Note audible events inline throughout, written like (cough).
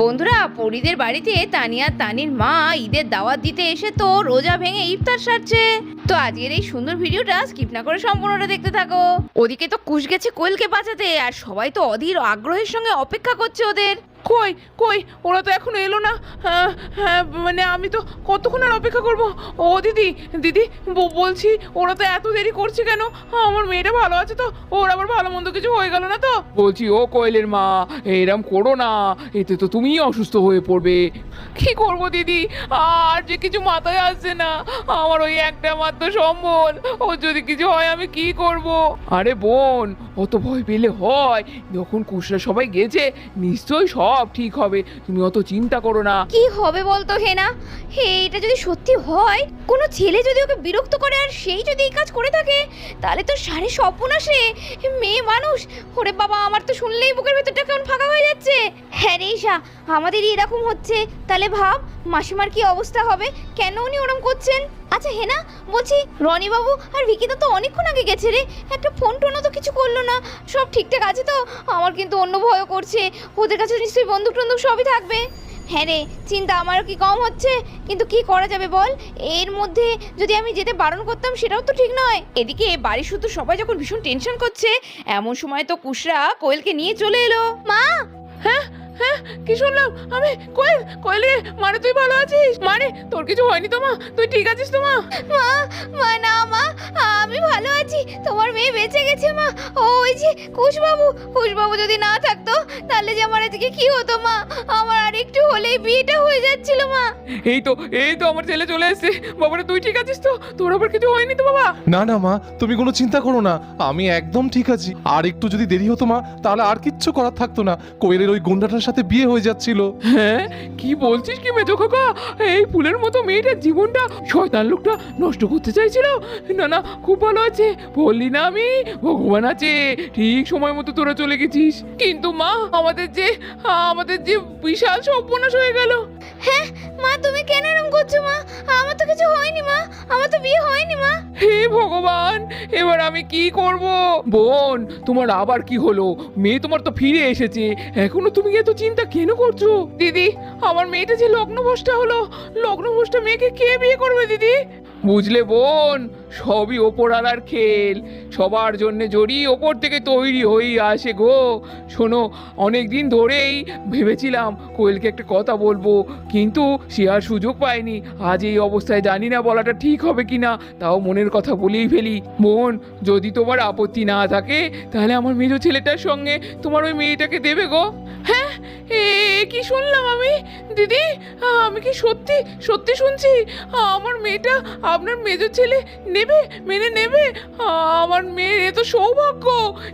বন্ধুরা, পরিদের বাড়িতে তানিয়া, তানির মা ঈদের দাওয়াত দিতে এসে তো রোজা ভেঙে ইফতার সারছে। তো আজকের এই সুন্দর ভিডিওটা স্কিপ না করে সম্পূর্ণটা দেখতে থাকো। ওদিকে তো কুশ গেছে কোয়েলকে বাঁচাতে, আর সবাই তো অধীর আগ্রহের সঙ্গে অপেক্ষা করছে ওদের। কই কই? ওরা তো এখনও এলো না। হ্যাঁ, হ্যাঁ, মানে আমি তো কতক্ষণ আর অপেক্ষা করব? ও দিদি দিদি বলছি ওরা তো এত দেরি করছে কেন? আমার মেয়েটা ভালো আছে তো। ওর আবার ভালো মন্দ কিছু হয়ে গেল না তো? বলছি ও কোয়েলের মা এরম করো না। এতে তো তুমিই অসুস্থ হয়ে পড়বে। কি করব দিদি? আর যে কিছু মাথায় আসছে না। আমার ওই একটা মাত্র সম্বল। ও যদি কিছু হয় আমি কি করব? আরে বোন অত ভয় পেলে হয়। যখন কুশরা সবাই গেছে নিশ্চয়ই সব ঠিক হবে। তুমি অত চিন্তা করো না। কি হবে বলতো, হেনা? হে, এটা যদি সত্যি হয়, কোনো ছেলে যদি ওকে বিরক্ত করে আর সেই যদি এই কাজ করে থাকে, তাহলে তো সারে স্বপ্ন আসে মেয়ে মানুষ, ওরে বাবা, আমার তো শুনলেই বুকের ভেতরটা কেমন ফাঁকা হয়ে যাচ্ছে। হ্যাঁ রে ঈশা আমাদের এরকম হচ্ছে। তাহলে ভাব, মাসিমার কি অবস্থা হবে? কেন উনি ওরম করছেন? আচ্ছা হেনা বলছি রনি বাবু আর ভিকিতা তো অনেকক্ষণ আগে গেছে রে। একটা ফোন টোনও তো কিছু করল না। সব ঠিকঠাক আছে তো? আমার কিন্তু অন্য ভয় করছে। ওদের কাছে নিশ্চয়ই বন্দুক টন্দুক সবই থাকবে। হ্যাঁ রে চিন্তা আমারও কি কম হচ্ছে? কিন্তু কি করা যাবে বল? এর মধ্যে যদি আমি যেতে বারণ করতাম সেটাও তো ঠিক নয়। এদিকে বাড়ি শুধু সবাই যখন ভীষণ টেনশন করছে এমন সময় তো কুশরা কোয়েলকে নিয়ে চলে এলো। মা! হ্যাঁ? হ্যাঁ কি শুনলাম? আমি কোয়েল কোয়েল রে মানে তুই ভালো আছিস? মানে তোর কিছু হয়নি তো মা? তুই ঠিক আছিস তো মা? মা মা না মা আমি ভালো আছি। তোমার মেয়ে বেঁচে গেছে মা। ওই যে কুশবাবু কুশবাবু যদি না থাকতো তাহলে যে আমার আজকে কি হতো মা? আমার আর একটু হলেই বিয়েটা হয়ে যাচ্ছিল মা। এই তো এই তো আমার ছেলে চলে এসেছে। বাবারে তুই ঠিক আছিস তো? তোর আবার কিছু হয়নি তো বাবা? না না মা তুমি কোনো চিন্তা করো না। আমি একদম ঠিক আছি। আর একটু যদি দেরি হতো মা তাহলে আর কিচ্ছু করার থাকতো না। কোয়েলের ওই গুন্ডাটার সাথে বিয়ে হয়ে যাচ্ছিল। হ্যাঁ কি বলছিস কি মেজো কাকা এই ফুলের মতো মেয়েটার জীবনটা শয়তান লোকটা নষ্ট করতে চাইছিল? না না, খুব ভালো আছে। বললি না আমি? ভগবান আছে। ঠিক সময় মতো তোরা চলে গেছিস। কিন্তু মা, আমাদের যে আমাদের যে বিশাল সর্বনাশ হয়ে গেল। হ্যাঁ মা, তুমি কেন এরকম করছ, মা? আমার তো কিছু হয়নি, মা। আমার তো বিয়ে হয়নি, মা। হে ভগবান, এবার আমি কি করব? বোন, তোমার আবার কি হলো? মেয়ে তোমার তো ফিরে এসেছে। এখনও তুমি এত চিন্তা কেন করছ? দিদি, আমার মেয়েটা যে লগ্নভ্রষ্টা হলো, লগ্নভ্রষ্টা মেয়েকে কে বিয়ে করবে, দিদি? বুঝলে বোন? সবই ওপরওয়ালার খেল। সবার জন্য জড়ি ওপর থেকে তৈরি হয়েই আসে গো। শোনো অনেক দিন ধরেই ভেবেছিলাম কোয়েলকে একটা কথা বলব, কিন্তু সে আর সুযোগ পায়নি। আজ এই অবস্থায় জানি না বলাটা ঠিক হবে কি না তাও মনের কথা বলেই ফেলি। বোন, যদি তোমার আপত্তি না থাকে, তাহলে আমার মেজো ছেলেটার সঙ্গে তোমার ওই মেয়েটাকে দেবে গো। হ্যাঁ এ, কি শুনলাম আমি? দিদি আমি কি সত্যি সত্যি শুনছি? আমার মেয়েটা আপনার মেজর ছেলে নেবে, মেনে নেবে? আমার মেয়ের এ তো সৌভাগ্য,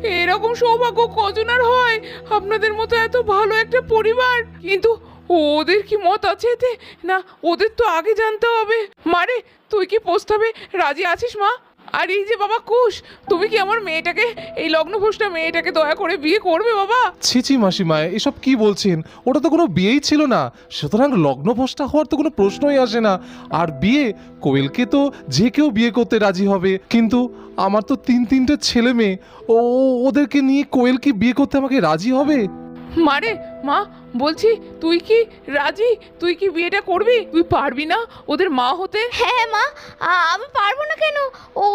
এরকম সৌভাগ্য কজন আর হয়? আপনাদের মতো এত ভালো একটা পরিবার। কিন্তু ওদের কি মত আছে এতে? না, ওদের তো আগে জানতে হবে। মারে, তুই কি প্রস্তাবে রাজি আছিস, মা? আর এই যে বাবা কুশ তুমি কি আমার মেয়েটাকে এই লগ্নভোজটা মেয়েটাকে দয়া করে বিয়ে করবে বাবা? ছিছি মাসিমা এসব কি বলছেন? ওটা তো কোনো বিয়েই ছিল না। সুতরাং লগ্নভ্রষ্টা হওয়ার তো কোনো প্রশ্নই আসে না। আর বিয়ে কোয়েলকে তো যে কেউ বিয়ে করতে রাজি হবে। কিন্তু আমার তো তিন তিনটে ছেলে মেয়ে। ও ওদেরকে নিয়ে কোয়েল কি বিয়ে করতে আমাকে রাজি হবে? মারে মা বলছি তুই কি রাজি? তুই কি বিয়েটা করবি? তুই পারবি না ওদের মা হতে? হ্যাঁ মা আমি পারব না কেন?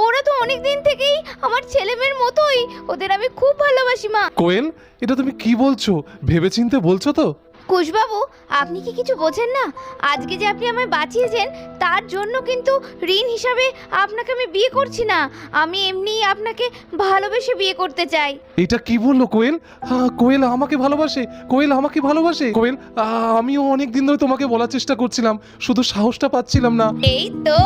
ওরা তো অনেক দিন থেকেই আমার ছেলেমেয়ের মতোই। ওদের আমি খুব ভালোবাসি মা। কোয়েল এটা তুমি কি বলছো? ভেবেচিন্তে বলছো তো? কুশবাবু আপনি কি কিছু বোঝেন না? আজকে যে আপনি আমায় বাঁচিয়েছেন তার জন্য কিন্তু ঋণ হিসাবে আপনাকে আমি বিয়ে করছি না। আমি এমনি আপনাকে ভালোবেসে বিয়ে করতে চাই। এটা কি বলল কোয়েল? হ্যাঁ কোয়েল আমাকে ভালোবাসে কোয়েল আমাকে ভালোবাসে। কোয়েল আ, আমিও অনেক দিন ধরে তোমাকে বলার চেষ্টা করছিলাম শুধু সাহসটা পাচ্ছিলাম না। এই তো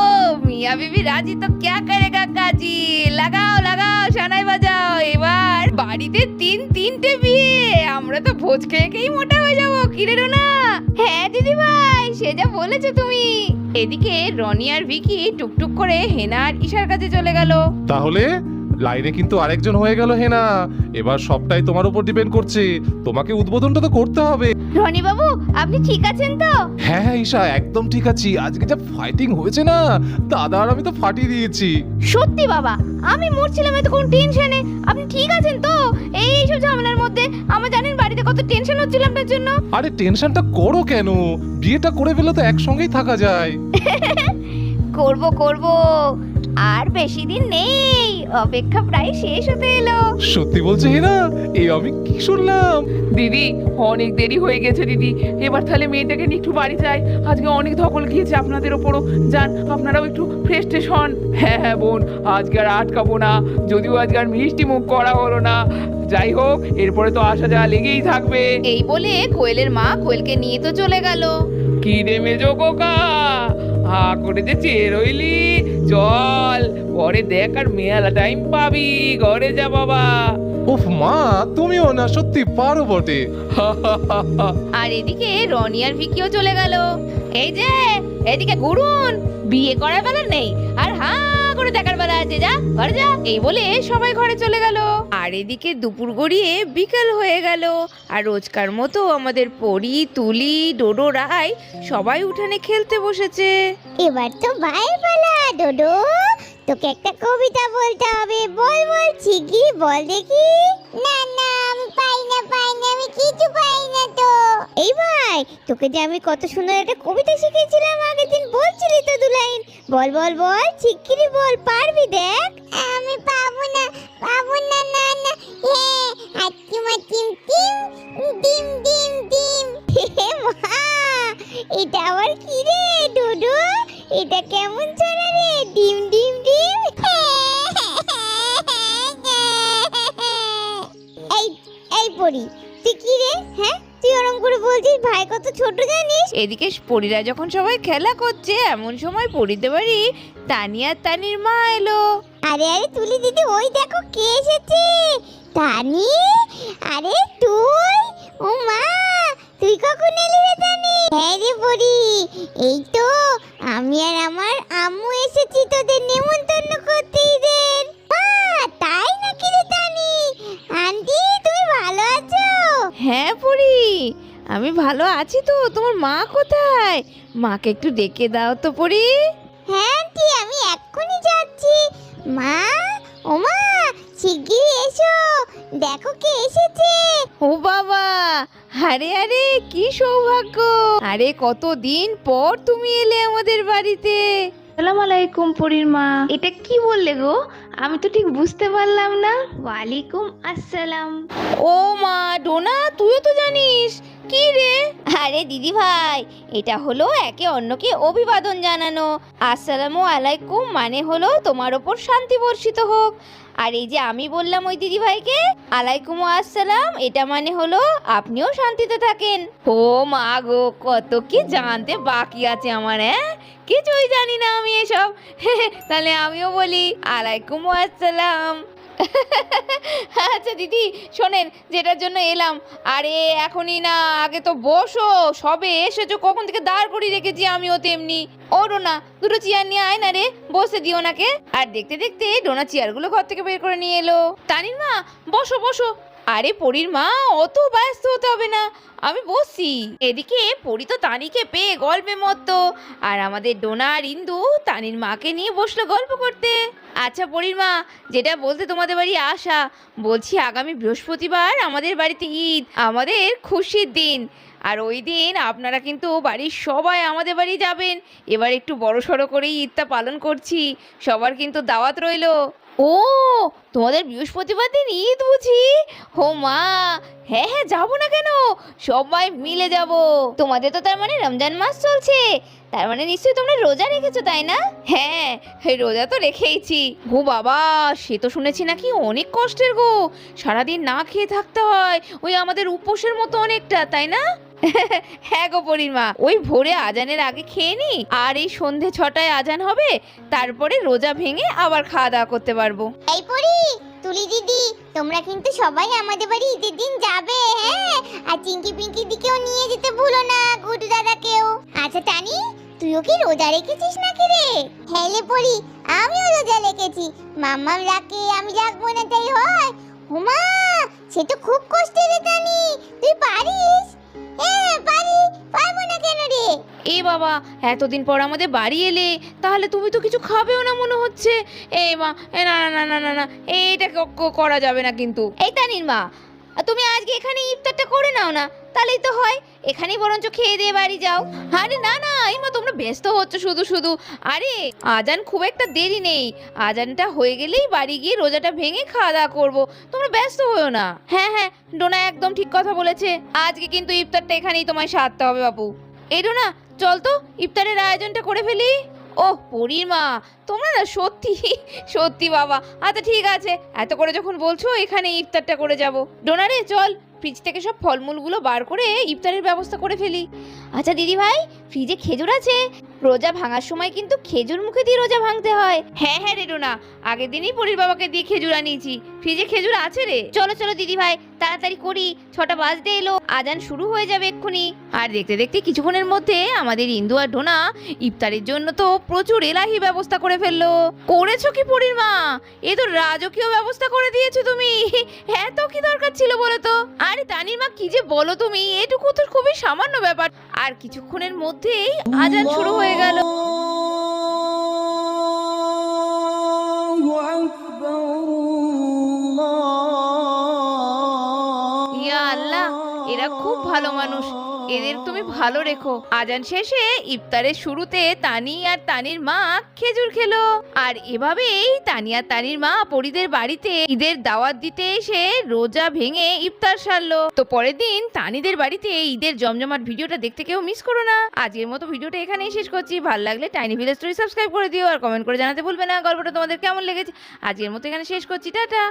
মিয়া বিবি রাজি তো ক্যা করেগা কাজি? লাগাও লাগাও সানাই বাজাও। এবার বাড়িতে তিন তিনটে বিয়ে আমরা তো ভোজ খেয়ে যাব কিরে না। হ্যাঁ দিদি ভাই সে যা বলেছ তুমি। এদিকে রনি আর ভিকি টুকটুক করে হেনার ঈশার কাছে চলে গেল। তাহলে লাইনে কিন্তু আরেকজন হয়ে গেল হেনা। এবার সবটাই তোমার উপর ডিপেন্ড করছে। তোমাকে উদ্বোধনটা তো করতে হবে। রনি বাবু আপনি ঠিক আছেন তো? হ্যাঁ হ্যাঁ ঈশা একদম ঠিক আছি। আজকে যা ফাইটিং হয়েছে না দাদা আর আমি তো ফাটিয়ে দিয়েছি। সত্যি বাবা আমি মরছিলাম এত কোন টেনশনে। আপনি ঠিক আছেন তো? এই সব ঝামেলার মধ্যে আমার জানেন বাড়িতে কত টেনশন হচ্ছিল আপনার জন্য। আরে টেনশনটা করো কেন? বিয়েটা করে ফেলে তো একসঙ্গেই থাকা যায়। করব করব। আর বেশি দিন নেই। অপেক্ষা প্রায় শেষ হতে এলো। সত্যি বলছে হেনা? এই আমি কি শুনলাম? দিদি অনেক দেরি হয়ে গেছে দিদি। এবার তাহলে মেয়েটাকে নিয়ে একটু বাড়ি যাই। আজকে অনেক ধকল গিয়েছে আপনাদের ওপরও। যান আপনারাও একটু ফ্রেশ ট্রেশ হন। হ্যাঁ হ্যাঁ বোন আজকে আর আটকাবো না। যদিও আজকে আর মিষ্টি মুখ করা হলো না। যাই হোক এরপরে তো আসা যাওয়া লেগেই থাকবে। এই বলে কোয়েলের মা কোয়েলকে নিয়ে তো চলে গেল। কি রে মেজো কোকা। হা করে যে চেয়ে রইলি চল পরে দেখ আর মেয়ালা টাইম পাবি। ঘরে যা বাবা। উফ মা তুমিও না সত্যি পারো বটে। (laughs) আর এদিকে রনি আর ভিকিও চলে গেল। এই যে এদিকে গুরুন বিয়ে করার বেলা নেই। আর হা করে দেখার বেলা আছে, যা, ঘরে যা। এই বলে সবাই ঘরে চলে গেল। আর এদিকে দুপুর গড়িয়ে বিকেল হয়ে গেল। আর রোজকার মতো আমাদের পরি, তুলি, ডোডো রায় সবাই উঠানে খেলতে বসেছে। এবার তো ভাই পালা, ডোডো। তোকে একটা কবিতা বলতে হবে। বল বল শিগগিরই বল দেখি। না না, আমি পাই না পাই না, আমি কিছু পাই না তো। এই ভাই, তোকে যে আমি কত সুন্দর একটা কবিতা শিখিয়েছিলাম আগের দিন, বলছিলি তো দু লাইন বল বল বল চিকিরি বল পারবি দেখ? আমি পাবো না পাবো না না না। হ্যাঁ হাতিমা টিম টিম ডিম ডিম ডিম। হে মা এটা আবার কি রে ডুডু? এটা কেমন চলে রে ডিম ডিম ডিম? এই এই পড়ি। তুই কি রে হ্যাঁ? তুই ওরম করে বলছিস? ভাই কত ছোট জানিস? এদিকে পরীরা যখন সবাই খেলা করছে এমন সময় পরিতে পারি তানিয়া তানির মা এলো। আরে আরে তুলি দিদি ওই দেখো কে এসেছে। তানি আরে তুই? ও মা তুই কখন এলি রে তানি? হ্যাঁ রে বড়ি এই তো আমি আর আমার আম্মু এসেছি তোদের নেমন্তন্ন আমি ভালো আছি তো তোমার মা কোথায়? মাকে একটু ডেকে দাও তো পরি। হ্যাঁ আন্টি আমি এক্ষুনি যাচ্ছি। মা ও মা শিগগিরই এসো। দেখো কে এসেছে। ও বাবা আরে আরে কি সৌভাগ্য। আরে কতদিন পর তুমি এলে আমাদের বাড়িতে। সালাম আলাইকুম পরির মা। এটা কি বললে গো? আমি তো ঠিক বুঝতে পারলাম না। ওয়ালাইকুম আসসালাম। ও মা ডোনা তুইও তো জানিস কি রে? আরে দিদি ভাই, এটা হলো একে অন্যকে অভিবাদন জানানো। আসসালামু আলাইকুম মানে হলো তোমার ওপর শান্তি বর্ষিত হোক। আর এই যে আমি বললাম ওই দিদি ভাইকে, আলাইকুম আসসালাম, এটা মানে হলো আপনিও শান্তিতে থাকেন। ও মা গো, কত কি জানতে বাকি আছে আমার হ্যাঁ? কিছুই জানি না আমি এসব। (laughs) তাহলে আমিও বলি, আলাইকুম আসসালাম। (laughs) আচ্ছা দিদি, শোনেন, যেটার জন্য এলাম। আরে, এখনই না, আগে তো বসো। সবে এসেছ, কখন থেকে দাঁড় করিয়ে রেখেছি আমিও তেমনি। ও ডোনা দুটো চেয়ার নিয়ে আয় না রে, বসে দিও ওনাকে আর দেখতে দেখতে ডোনা চেয়ারগুলো ঘর থেকে বের করে নিয়ে এলো। তানির মা, বসো বসো। আরে পরীর মা, অত ব্যস্ত হতে হবে না। আমি বসছি। এদিকে পরি তো তানিকে পেয়ে গল্পে মতো আর আমাদের ডোনা আর ইন্দু তানির মাকে নিয়ে বসল গল্প করতে। আচ্ছা পরীর মা, যেটা বলতে তোমাদের বাড়ি আসা বলছি আগামী বৃহস্পতিবার আমাদের বাড়িতে ঈদ, আমাদের খুশির দিন। আর ওই দিন আপনারা কিন্তু বাড়ির সবাই আমাদের বাড়ি যাবেন। এবার একটু বড় সড়ো করেই ঈদটা পালন করছি। সবার কিন্তু দাওয়াত রইল। ও, তোমাদের বৃহস্পতিবার দিন ঈদ বুঝি? হো মা হ্যাঁ হ্যাঁ যাব না কেন? সবাই মিলে যাব। তোমাদের তো তার মানে রমজান মাস চলছে। তার মানে নিশ্চয়ই তোমরা রোজা রেখেছো, তাই না? হ্যাঁ রোজা তো রেখেইছি। গো বাবা, সে তো শুনেছি নাকি অনেক কষ্টের গো। সারাদিন না খেয়ে থাকতে হয়। ওই আমাদের উপোসের মতো অনেকটা, তাই না? হ্যাঁ গো পরিমা, ওই ভোরে আজানের আগে খেয়ে নি, আর এই সন্ধে ছটায় আজান হবে, তারপরে রোজা ভেঙে আবার খাওয়া দাওয়া করতে পারব। এই পড়ি তুলি দিদি, তোমরা কিন্তু সবাই আমাদের বাড়ি ঈদের দিন যাবে হ্যাঁ? আর চিঙ্কি পিঙ্কি দিকেও নিয়ে যেতে ভুলো না, গুডু দাদাকেও। আচ্ছা টানি, তুইও কি রোজা রেখেছিস নাকি রে? হ্যাঁ লে পড়ি আমিও রোজা রেখেছি। মাম্মাম রাখে, আমি রাখব না তাই হয়। হুমা, সে তো খুব কষ্টের রে টানি, তুই পারিস? এ বাবা এতদিন পর আমাদের বাড়ি এলে তাহলে তুমি তো কিছু খাবেও না মনে হচ্ছে। এ মা এ না না না না না না এইটা করা যাবে না কিন্তু। এই তানির মা তুমি আজকে এখানে ইফতারটা করে নাও না। তাহলেই তো হয়। এখানেই বরঞ্চ খেয়ে দিয়ে বাড়ি যাও। আরে না না এই মা তোমরা ব্যস্ত হচ্ছ শুধু শুধু। আরে, আজান খুব একটা দেরি নেই। আজানটা হয়ে গেলেই বাড়ি গিয়ে রোজাটা ভেঙে খাওয়া দাওয়া করব। তোমরা ব্যস্ত হয়েও না। হ্যাঁ হ্যাঁ ডোনা একদম ঠিক কথা বলেছে। আজকে কিন্তু ইফতারটা এখানেই তোমায় সারতে হবে, বাপু। এই ডোনা, চল তো, ইফতারের আয়োজনটা করে ফেলি। ওহ, পরির মা, তোমরা না সত্যি সত্যি বাবা। আচ্ছা ঠিক আছে, এত করে যখন বলছো এখানে ইফতারটা করে যাব। ডোনা রে, চল। ফ্রিজ থেকে সব ফলমূলগুলো বার করে ইফতারের ব্যবস্থা করে ফেলি। আচ্ছা দিদি ভাই ফ্রিজে খেজুর আছে? রোজা ভাঙার সময় কিন্তু খেজুর মুখে দিয়ে রোজা ভাঙতে হয়। হ্যাঁ হ্যাঁ রে রোনা আগের দিনই পরির বাবাকে দিয়ে খেজুর আনিয়েছি। ফ্রিজে খেজুর আছে রে। চলো চলো দিদি ভাই তাড়াতাড়ি করি, ছটা বাজতে এলো, আজান শুরু হয়ে যাবে এক্ষুনি। আর দেখতে দেখতে কিছুক্ষণের মধ্যে আমাদের ইন্দু আর ডোনা ইফতারের জন্য তো প্রচুর এলাহি ব্যবস্থা করে ফেলল। করেছ কি পরির মা এ তো রাজকীয় ব্যবস্থা করে দিয়েছ তুমি। এত কি দরকার ছিল বলো তো? আরে তানির মা, কি যে বলো তুমি, এটুকু তো খুবই সামান্য ব্যাপার। আর কিছুক্ষণের মধ্যেই আজান শুরু হয়ে গেল। এরা খুব ভালো মানুষ। এদের তুমি ভালো রেখো। আজান শেষে ইফতারের শুরুতে তানি আর তানির মা খেজুর খেলো। আর এভাবেই তানি আর তানির মা পরিদের বাড়িতে ঈদের দাওয়াত দিতে এসে রোজা ভেঙে ইফতার সারলো। তো পরের দিন তানিদের বাড়িতে ঈদের জমজমাট ভিডিওটা দেখতে কেউ মিস করো না। আজকের মতো ভিডিওটা এখানেই শেষ করছি। ভালো লাগলে টাইনি ভিলেজ স্টোরি সাবস্ক্রাইব করে দিও আর কমেন্ট করে জানাতে ভুলবে না। গল্পটা তোমাদের কেমন লেগেছে? আজকের মতো এখানে শেষ করছি। টাটা!